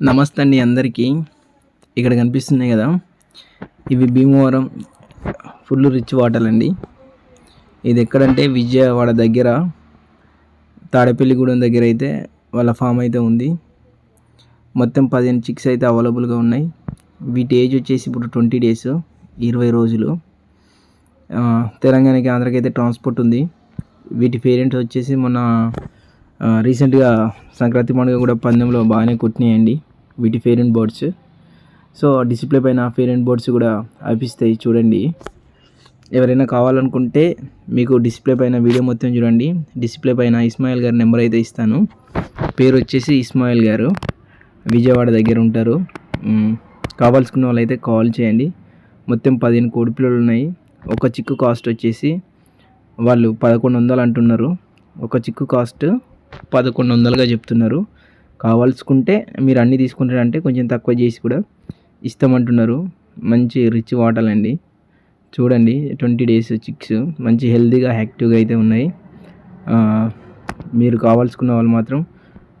నమస్తే అండి అందరికీ. ఇక్కడ కనిపిస్తున్నాయి కదా ఇవి భీమవరం ఫుల్ రిచ్ వాటర్ అండి. ఇది ఎక్కడంటే విజయవాడ దగ్గర తాడేపల్లిగూడెం దగ్గర అయితే వాళ్ళ ఫామ్ అయితే ఉంది. మొత్తం పదిహేను చిక్స్ అయితే అవైలబుల్గా ఉన్నాయి. వీటి ఏజ్ వచ్చేసి ఇప్పుడు ట్వంటీ డేస్ ఇరవై రోజులు. తెలంగాణకి ఆంధ్రకి అయితే ట్రాన్స్పోర్ట్ ఉంది. వీటి పేరెంట్స్ వచ్చేసి మొన్న రీసెంట్గా సంక్రాంతి పండుగ కూడా పందెంలో బాగానే కొట్టినాయండి. వీటి ఫేర్ అండ్ బోర్డ్స్ సో డిస్ప్లే పైన ఫేర్ అండ్ బోర్డ్స్ కూడా అనిపిస్తాయి చూడండి. ఎవరైనా కావాలనుకుంటే మీకు డిస్ప్లే పైన వీడియో మొత్తం చూడండి. డిస్ప్లే పైన ఇస్మాయిల్ గారి నెంబర్ అయితే ఇస్తాను. పేరు వచ్చేసి ఇస్మాయిల్ గారు. విజయవాడ దగ్గర ఉంటారు. కావాల్సుకున్న వాళ్ళైతే కాల్ చేయండి. మొత్తం పదిహేను కోడి పిల్లలు ఉన్నాయి. ఒక చిక్కు కాస్ట్ వచ్చేసి వాళ్ళు పదకొండు వందలు అంటున్నారు. ఒక చిక్కు కాస్ట్ పదకొండు వందలుగా చెప్తున్నారు. కావాల్సుకుంటే మీరు అన్నీ తీసుకుంటారంటే కొంచెం తక్కువ చేసి కూడా ఇస్తామంటున్నారు. మంచి రిచ్ వాటర్ అండి. చూడండి ట్వంటీ డేస్ చిక్స్ మంచి హెల్తీగా యాక్టివ్గా అయితే ఉన్నాయి. మీరు కావాల్సుకున్న వాళ్ళు మాత్రం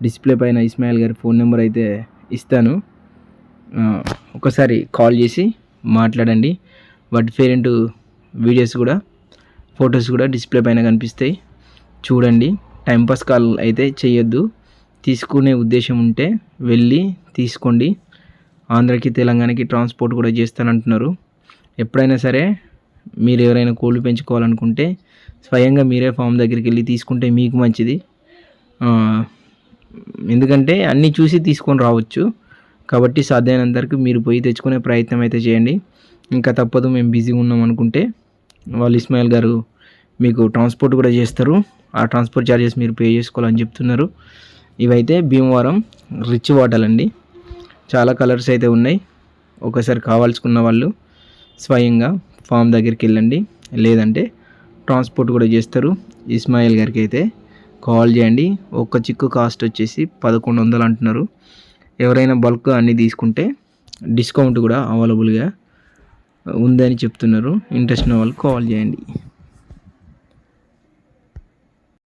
డిస్ప్లే పైన ఇస్మాయిల్ గారి ఫోన్ నెంబర్ అయితే ఇస్తాను. ఒకసారి కాల్ చేసి మాట్లాడండి. వాటి పేరెంట్ వీడియోస్ కూడా ఫొటోస్ కూడా డిస్ప్లే పైన కనిపిస్తాయి. చూడండి. టైంపాస్ కాల్ అయితే చేయొద్దు. తీసుకునే ఉద్దేశం ఉంటే వెళ్ళి తీసుకోండి. ఆంధ్రకి తెలంగాణకి ట్రాన్స్పోర్ట్ కూడా చేస్తానంటున్నారు. ఎప్పుడైనా సరే మీరు ఎవరైనా కోళ్ళు పెంచుకోవాలనుకుంటే స్వయంగా మీరే ఫామ్ దగ్గరికి వెళ్ళి తీసుకుంటే మీకు మంచిది. ఎందుకంటే అన్నీ చూసి తీసుకొని రావచ్చు. కాబట్టి సాధ్యమైనంత వరకు మీరు పోయి తెచ్చుకునే ప్రయత్నం అయితే చేయండి. ఇంకా తప్పదు మేము బిజీగా ఉన్నాం అనుకుంటే వాళ్ళు ఇస్మాయిల్ గారు మీకు ట్రాన్స్పోర్ట్ కూడా చేస్తారు. ఆ ట్రాన్స్పోర్ట్ ఛార్జెస్ మీరు పే చేసుకోవాలని చెప్తున్నారు. ఇవైతే భీమవరం రిచ్ వాటర్ అండి. చాలా కలర్స్ అయితే ఉన్నాయి. ఒకసారి కావాల్సుకున్న వాళ్ళు స్వయంగా ఫామ్ దగ్గరికి వెళ్ళండి. లేదంటే ట్రాన్స్పోర్ట్ కూడా చేస్తారు. ఇస్మాయిల్ గారికి అయితే కాల్ చేయండి. ఒక్క చిక్కు కాస్ట్ వచ్చేసి పదకొండు వందలు అంటున్నారు. ఎవరైనా బల్క్ అన్నీ తీసుకుంటే డిస్కౌంట్ కూడా అవైలబుల్గా ఉందని చెప్తున్నారు. ఇంట్రెస్ట్ ఉన్న వాళ్ళు కాల్ చేయండి.